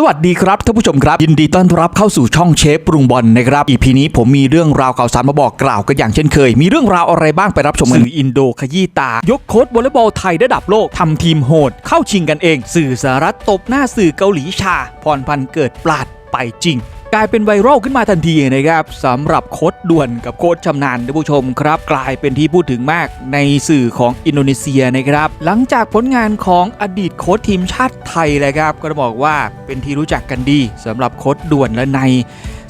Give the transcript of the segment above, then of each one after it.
สวัสดีครับท่านผู้ชมครับ ยินดีต้อนรับเข้าสู่ช่องเชฟปรุงบอลนะครับอีพีนี้ผมมีเรื่องราวข่าวสารมาบอกกล่าวกันอย่างเช่นเคย มีเรื่องราวอะไรบ้างไปรับชมกันสื่ออินโดขยี้ตา ยกโค้ดวอลเลย์บอลไทยระดับโลกทำทีมโหด เข้าชิงกันเอง สื่อสหรัฐตบหน้าสื่อเกาหลีชา พรพันธ์เกิดปลาดไปจริง กลายเป็นไวรัลขึ้นมาทันทีนะครับสำหรับโค้ดด่วนกับโค้ดชำนาญท่านผู้ชมครับ กลายเป็นที่พูดถึงมากในสื่อของอินโดนีเซียนะครับ หลังจากผลงานของอดีตโค้ดทีมชาติไทยเลยครับ ก็ต้องบอกว่าเป็นที่รู้จักกันดีสำหรับโค้ดด่วนและใน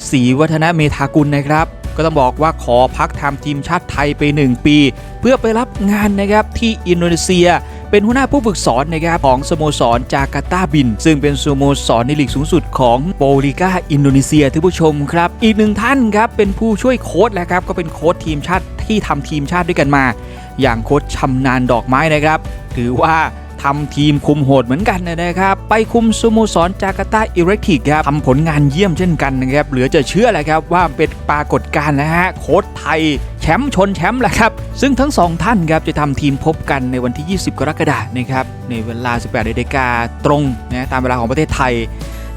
ศรีวัฒนเมธากุลนะครับก็ต้องบอกว่าขอพักทำทีมชาติไทยไป 1 ปี เพื่อไปรับงานนะครับที่อินโดนีเซีย เป็นหัวหน้าผู้ฝึกสอนนะครับของสโมสรจาการ์ตาบิน ซึ่งเป็นสโมสรในลีกสูงสุดของโปลิกาอินโดนีเซียท่านผู้ชมครับอีกหนึ่งท่านครับเป็นผู้ช่วยโค้ชแล้วครับก็เป็นโค้ชทีมชาติที่ทำทีมชาติด้วยกันมา อย่างโค้ชชำนาญดอกไม้นะครับถือว่า ทำทีมคุมโหดเหมือนกันนะครับ ไปคุมสโมสรจาการ์ตาอิเล็กทริกครับทำผลงานเยี่ยมเช่นกันนะครับ เหลือจะเชื่อแหละครับว่าเป็นปรากฏการณ์นะฮะโค้ชไทยแชมป์ชนแชมป์แหละครับ ซึ่งทั้งสองท่านครับจะทำทีมพบกันในวันที่ 20 กรกฎาคมนะครับ ในเวลา 18นาฬิกาตรงนะตามเวลาของประเทศไทย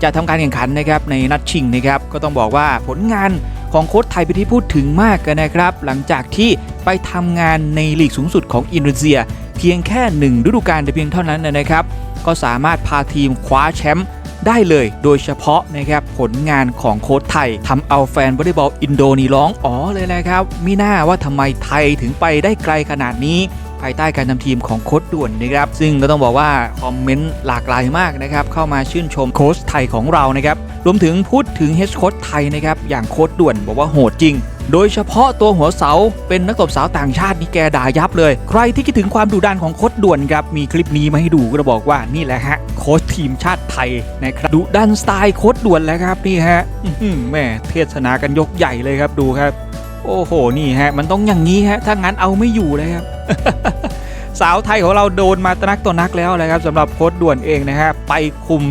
จะทำการแข่งขันนะครับในนัดชิงนะครับก็ต้องบอกว่าผลงาน ของโค้ชไทยเป็นที่พูดถึงมากกันนะครับ หลังจากที่ไปทำงานในลีกสูงสุดของอินโดนีเซีย เพียงแค่หนึ่งฤดูกาลแต่เพียงเท่านั้นนะครับ ก็สามารถพาทีมคว้าแชมป์ได้เลยโดยเฉพาะนะครับผลงานของโค้ชไทยทำเอาแฟนวอลเลย์บอลอินโดนีร้องอ๋อเลยนะครับ มิน่าว่าทำไมไทยถึงไปได้ไกลขนาดนี้ ภายใต้การทำทีมของโค้ชด่วนนะครับ ซึ่งก็ต้องบอกว่าคอมเมนต์หลากหลายมากนะครับ เข้ามาชื่นชมโค้ชไทยของเรานะครับ รวมถึงพูดถึงเฮดโค้ชไทยนะครับ อย่างโค้ชด่วนบอกว่าโหดจริง โดยเฉพาะตัวหัวเสาเป็นนักตบสาวต่างชาตินี่แกด่ายับเลย ใครที่คิดถึงความดุดันของโค้ชด่วนครับ มีคลิปนี้มาให้ดูก็จะบอกว่านี่แหละฮะโค้ชทีมชาติไทยนะครับดุดันสไตล์โค้ชด่วนแล้วครับนี่ฮะแม่เทศนากันยกใหญ่เลยครับดูครับ โอ้โหนี่ฮะมันต้องอย่างนี้ฮะถ้างั้นเอาไม่อยู่เลยครับ สาวไทยของเราโดนมาตนักต่อนักแล้วนะครับสำหรับโค้ดด่วนเองนะฮะไปคุม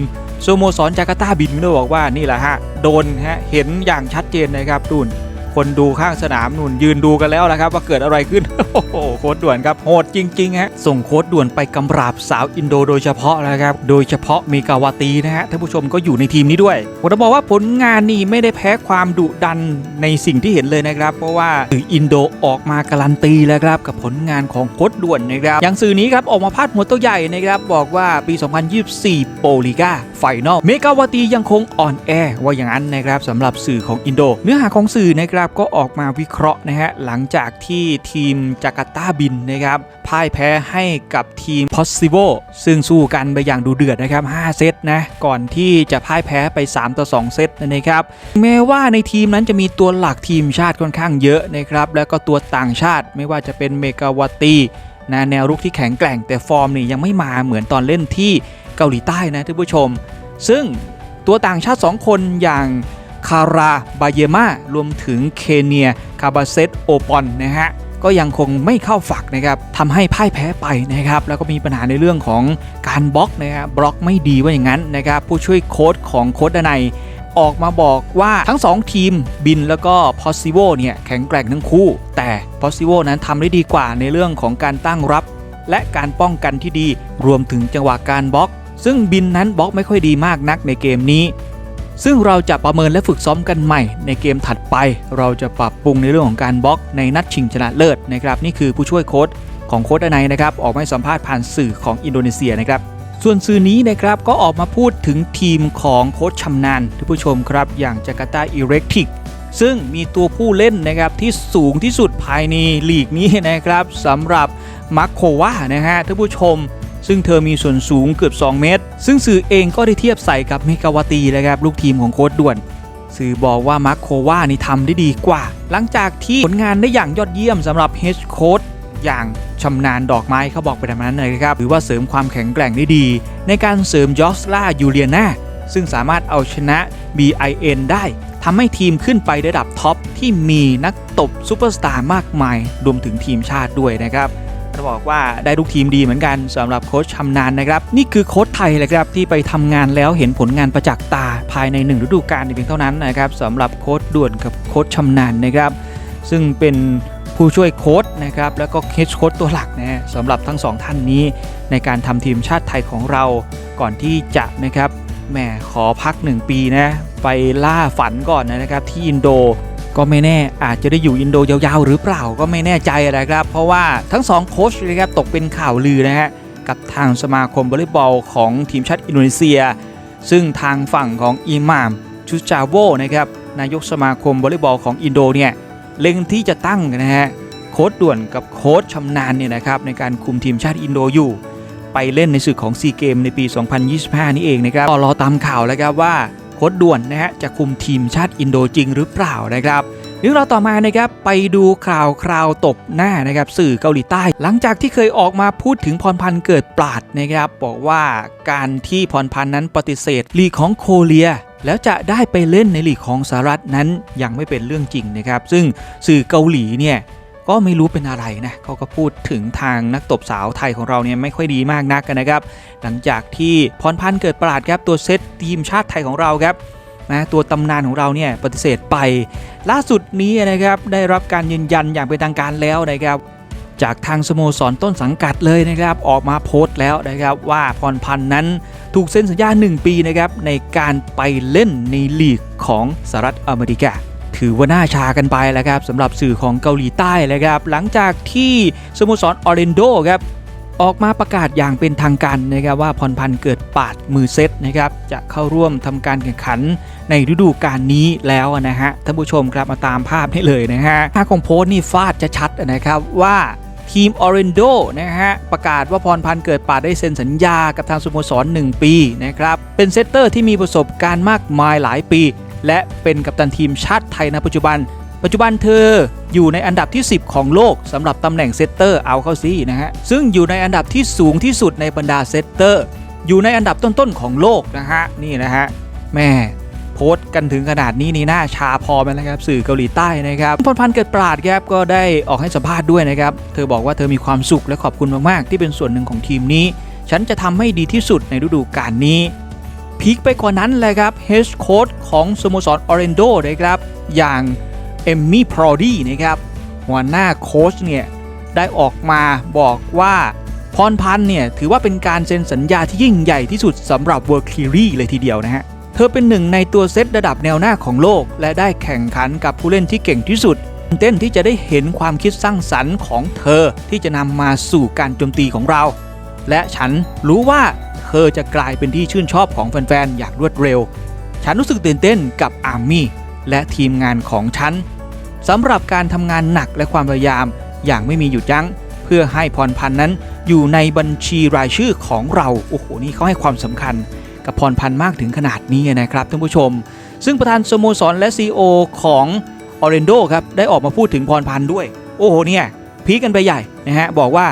สโมสรจาการ์ตาบินก็บอกว่านี่แหละฮะโดนฮะเห็นอย่างชัดเจนนะครับดุน คนดูข้างสนามนุ่นยืนดูกันแล้วละครับ ว่าเกิดอะไรขึ้น โอ้โหโค้ดด่วนครับโหดจริงๆฮะส่งโค้ดด่วนไปกำราบสาวอินโดโดยเฉพาะนะครับ โดยเฉพาะเมกาวาตีนะฮะท่านผู้ชมก็อยู่ในทีมนี้ด้วยผมจะบอกว่าผลงานนี่ไม่ได้แพ้ความดุดันในสิ่งที่เห็นเลยนะครับ เพราะว่าสื่ออินโดออกมาการันตีแล้วครับกับผลงานของโค้ดด่วนนะครับอย่างสื่อนี้ครับออกมาพาดหัวตัวใหญ่นะครับบอกว่าปี 2024 โปลิก้าไฟนอลเมกาวาตียังคงอ่อนแอว่าอย่างนั้นนะครับสำหรับสื่อของอินโด เนื้อหาของสื่อนะครับก็ออกมาวิเคราะห์นะฮะหลังจากที่ทีมจาการ์ตาบินนะครับพ่ายแพ้ให้กับทีม Possible ซึ่งสู้กันไปอย่างดูเดือดนะครับ 5 เซตนะ ก่อนที่จะพ่ายแพ้ไป 3 ต่อ 2 เซตนะครับแม้ว่าในทีมนั้นจะมีตัวหลักทีมชาติค่อนข้างเยอะนะครับ แล้วก็ตัวต่างชาติไม่ว่าจะเป็นเมกาวาตีนะแนวรุกที่แข็งแกร่งแต่ฟอร์มนี่ยังไม่มาเหมือนตอนเล่นที่เกาหลีใต้นะท่านผู้ชม ซึ่งตัวต่างชาติ 2 คนอย่าง คาราบาเยมารวมถึงเคเนีย คาบาเซตโอปอนนะฮะก็ยังคงไม่เข้าฝักนะครับทำให้พ่ายแพ้ไปนะครับแล้วก็มีปัญหาในเรื่องของการบล็อกนะครับบล็อกไม่ดีว่าอย่างนั้นนะครับผู้ช่วยโค้ชของโค้ชดนัยออกมาบอกว่าทั้ง 2 ทีมบินแล้วก็ Possible เนี่ยแข็งแกร่งทั้งคู่ แต่ Possible นั้นทำได้ดีกว่าในเรื่องของการตั้งรับ และการป้องกันที่ดีรวมถึงจังหวะการบล็อก ซึ่งบินนั้นบล็อกไม่ค่อยดีมากนักในเกมนี้ ซึ่งเราจะประเมินและฝึกซ้อมกันใหม่ในเกมถัดไป เราจะปรับปรุงในเรื่องของการบล็อกในนัดชิงชนะเลิศนะครับนี่คือผู้ช่วยโค้ชของโค้ชอนายนะครับออกมาสัมภาษณ์ผ่านสื่อของอินโดนีเซียนะครับส่วนสื่อนี้นะครับก็ออกมาพูดถึงทีมของโค้ชชำนาญท่านผู้ชมครับ อย่างจาการ์ตาอิเล็กทริกซึ่งมีตัวผู้เล่นนะครับที่สูงที่สุดภายในลีกนี้นะครับสำหรับมาร์โควานะฮะท่านผู้ชม ซึ่งเธอมีส่วนสูงเกือบ 2 เมตร ซึ่งสื่อเองก็ได้เทียบใส่กับเมกาวาตีนะครับลูกทีมของโค้ดด่วน สื่อบอกว่ามาร์โควานี่ทำได้ดีกว่า หลังจากที่ผลงานได้อย่างยอดเยี่ยมสำหรับเฮดโค้ดอย่างชำนาญดอกไม้เขาบอกไปแบบนั้นเลยครับหรือว่าเสริมความแข็งแกร่งได้ดี ในการเสริมยอสลายูเลียนาซึ่งสามารถเอาชนะ BIN ได้ทำให้ทีมขึ้นไประดับท็อปที่มีนักตบซูเปอร์สตาร์มากมาย รวมถึงทีมชาติด้วยนะครับ จะบอกว่าได้ลูกทีมดีเหมือนกันสำหรับโค้ชชำนาญนะครับ นี่คือโค้ชไทยเลยครับที่ไปทำงานแล้วเห็นผลงานประจักษ์ตาภายในหนึ่งฤดูกาลเพียงเท่านั้นนะครับสำหรับโค้ชด่วนกับโค้ชชำนาญนะครับ ซึ่งเป็นผู้ช่วยโค้ชนะครับแล้วก็เฮดโค้ชตัวหลักนะฮะสำหรับทั้งสองท่านนี้ในการทำทีมชาติไทยของเราก่อนที่จะนะครับแหมขอพักหนึ่งปีนะไปล่าฝันก่อนนะครับที่อินโด ก็ไม่แน่อาจจะได้อยู่อินโดยาวๆ หรือเปล่าก็ไม่แน่ใจนะครับ เพราะว่าทั้งสองโค้ชนะครับตกเป็นข่าวลือนะฮะกับทางสมาคมวอลเลย์บอลของทีมชาติอินโดนีเซีย ซึ่งทางฝั่งของอิหม่ามชุจาโวนะครับนายกสมาคมวอลเลย์บอลของอินโดเนี่ยเล็งที่จะตั้งนะฮะโค้ชด่วนกับโค้ชชำนาญเนี่ยนะครับในการคุมทีมชาติอินโดอยู่ ไปเล่นในศึกของซีเกมในปี 2025 นี่เองนะครับรอตามข่าวแล้วครับว่า ค้ชด่วนนะฮะจะคุมทีมชาติอินโดจริงหรือเปล่านะครับเรื่องราวต่อมานะครับไปดูข่าวคราวตบหน้านะครับสื่อเกาหลีใต้ หลังจากที่เคยออกมาพูดถึงพรพันธ์เกิดปราดนะครับบอกว่าการที่พรพันธ์นั้นปฏิเสธลีกของโคเรียแล้วจะได้ไปเล่นในลีกของสหรัฐนั้นยังไม่เป็นเรื่องจริงนะครับ ซึ่งสื่อเกาหลีเนี่ย ก็ไม่รู้เป็นอะไรนะเขาก็พูดถึงทางนักตบสาวไทยของเราเนี่ยไม่ค่อยดีมากนักนะครับ หลังจากที่พรพันธ์เกิดประหลาดครับตัวเซตทีมชาติไทยของเราครับนะตัวตำนานของเราเนี่ยปฏิเสธไป ล่าสุดนี้นะครับได้รับการยืนยันอย่างเป็นทางการแล้วนะครับจากทางสโมสรต้นสังกัดเลยนะครับ ออกมาโพสต์แล้วนะครับ ว่าพรพันธ์นั้นถูกเซ็นสัญญา 1 ปีนะครับในการไปเล่นในลีกของสหรัฐอเมริกา ถือว่าน่าชากันไปแล้วครับสำหรับสื่อของเกาหลีใต้เลยครับ หลังจากที่สโมสรออเรนโดครับออกมาประกาศอย่างเป็นทางการนะครับว่าพรพันธ์เกิดปาดมือเซตนะครับจะเข้าร่วมทำการแข่งขันในฤดูกาลนี้แล้วนะฮะท่านผู้ชมครับมาตามภาพให้เลยนะฮะภาพของโพสต์นี่ฟาดจะชัดนะครับว่าทีมออเรนโดนะฮะประกาศว่าพรพันธ์เกิดป่าดได้เซ็นสัญญากับทางสโมสร 1 ปีนะครับเป็นเซตเตอร์ที่มีประสบการณ์มากมายหลายปี และเป็นกัปตันทีมชาติไทยในปัจจุบัน ปัจจุบันเธออยู่ในอันดับที่ 10 ของโลกสำหรับตำแหน่งเซตเตอร์เอาเข้าซินะฮะ ซึ่งอยู่ในอันดับที่สูงที่สุดในบรรดาเซตเตอร์ อยู่ในอันดับต้นๆของโลกนะฮะ นี่นะฮะแม่โพสต์กันถึงขนาดนี้นี่น่าชาพอไหมนะครับ สื่อเกาหลีใต้นะครับพรพันธ์เกิดปราดครับก็ได้ออกให้สัมภาษณ์ด้วยนะครับ เธอบอกว่าเธอมีความสุขและขอบคุณมากๆ ที่เป็นส่วนหนึ่งของทีมนี้ ฉันจะทำให้ดีที่สุดในฤดูกาลนี้ พีคไปกว่านั้นเลยครับเฮดโค้ชของสโมสรออเรนโดนะครับ อย่างเอมมี่พรอดี้นะครับ หัวหน้าโค้ชเนี่ย ได้ออกมาบอกว่าพรพันธ์เนี่ย ถือว่าเป็นการเซ็นสัญญาที่ยิ่งใหญ่ที่สุดสำหรับ World Series เลยทีเดียวนะฮะ เธอเป็นหนึ่งในตัวเซตระดับแนวหน้าของโลก และได้แข่งขันกับผู้เล่นที่เก่งที่สุดตื่นเต้นที่จะได้เห็นความคิดสร้างสรรค์ของเธอที่จะนำมาสู่การโจมตีของเรา และฉันรู้ว่า เธอจะกลายเป็นที่ชื่นชอบของแฟนๆ อย่างรวดเร็ว ฉันรู้สึกตื่นเต้นกับอาร์มี่และทีมงานของฉันสำหรับการทำงานหนักและความพยายามอย่างไม่มีหยุดยั้ง เพื่อให้พรพันธ์นั้นอยู่ในบัญชีรายชื่อของเรา โอ้โห นี่เขาให้ความสำคัญกับพรพันธ์มากถึงขนาดนี้นะครับท่านผู้ชม ซึ่งประธานสโมสรและ CEO ของออเรนโดครับได้ออกมาพูดถึงพรพันธ์ด้วย โอ้โหเนี่ยพีกันไปใหญ่นะฮะบอกว่า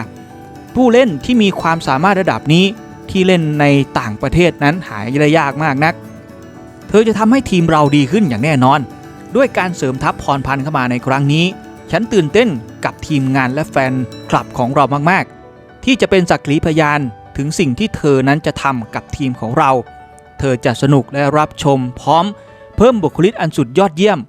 ผู้เล่นที่มีความสามารถระดับนี้ ที่เล่นในต่างประเทศนั้นหายได้ยากมากนัก เธอจะทำให้ทีมเราดีขึ้นอย่างแน่นอน ด้วยการเสริมทัพพรพันธ์เข้ามาในครั้งนี้ ฉันตื่นเต้นกับทีมงานและแฟนคลับของเรามากๆ ที่จะเป็นสักขีพยานถึงสิ่งที่เธอนั้นจะทำกับทีมของเรา เธอจะสนุกและรับชมพร้อม เพิ่มบุคลิกอันสุดยอดเยี่ยม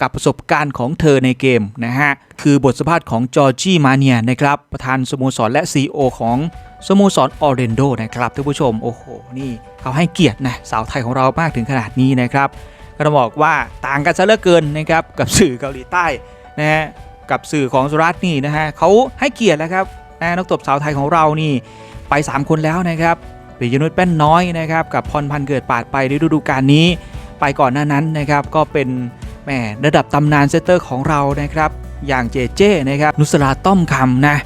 กับประสบการณ์ของเธอในเกมนะฮะ คือบทสัมภาษณ์ของจอร์จี้มาเนียนะครับ ประธานสโมสรและ CEO ของ สโมสรออเรนโดนะครับท่านผู้ชมโอ้โหนี่เขาให้เกียรตินะสาวไทยของเรามากถึงขนาดนี้นะครับก็ต้องบอกว่าต่างกันซะเหลือเกินนะครับกับสื่อเกาหลีใต้นะฮะกับสื่อของสุรัตน์นี่นะฮะเขาให้เกียรติแล้วครับนะนักตบสาวไทยของเรานี่ไป 3 คนแล้วนะครับปิยนุชแป้นน้อยนะครับกับพรพันธ์เกิดปาดไปในฤดูกาลนี้ ไปก่อนหน้านั้นนะครับก็เป็นแหมระดับตำนานเซตเตอร์ของเรานะครับอย่างเจเจนะครับนุสราต้อมคำนะ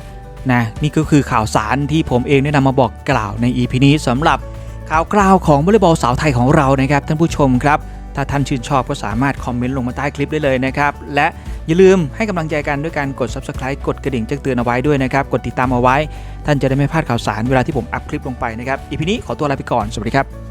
นะนี่ก็คือข่าวสารที่ผมเองได้นำมาบอกกล่าวใน EP นี้สำหรับข่าวกล่าวของวอลเลย์บอลสาวไทยของเรานะครับท่านผู้ชมครับ ถ้าท่านชื่นชอบก็สามารถคอมเมนต์ลงมาใต้คลิปได้เลยนะครับ และอย่าลืมให้กำลังใจกันด้วยการกด Subscribe กดกระดิ่งแจ้งเตือนเอาไว้ด้วยนะครับกดติดตามเอาไว้ ท่านจะได้ไม่พลาดข่าวสารเวลาที่ผมอัพคลิปลงไปนะครับอีพีนี้ขอตัวลาไปก่อนสวัสดีครับ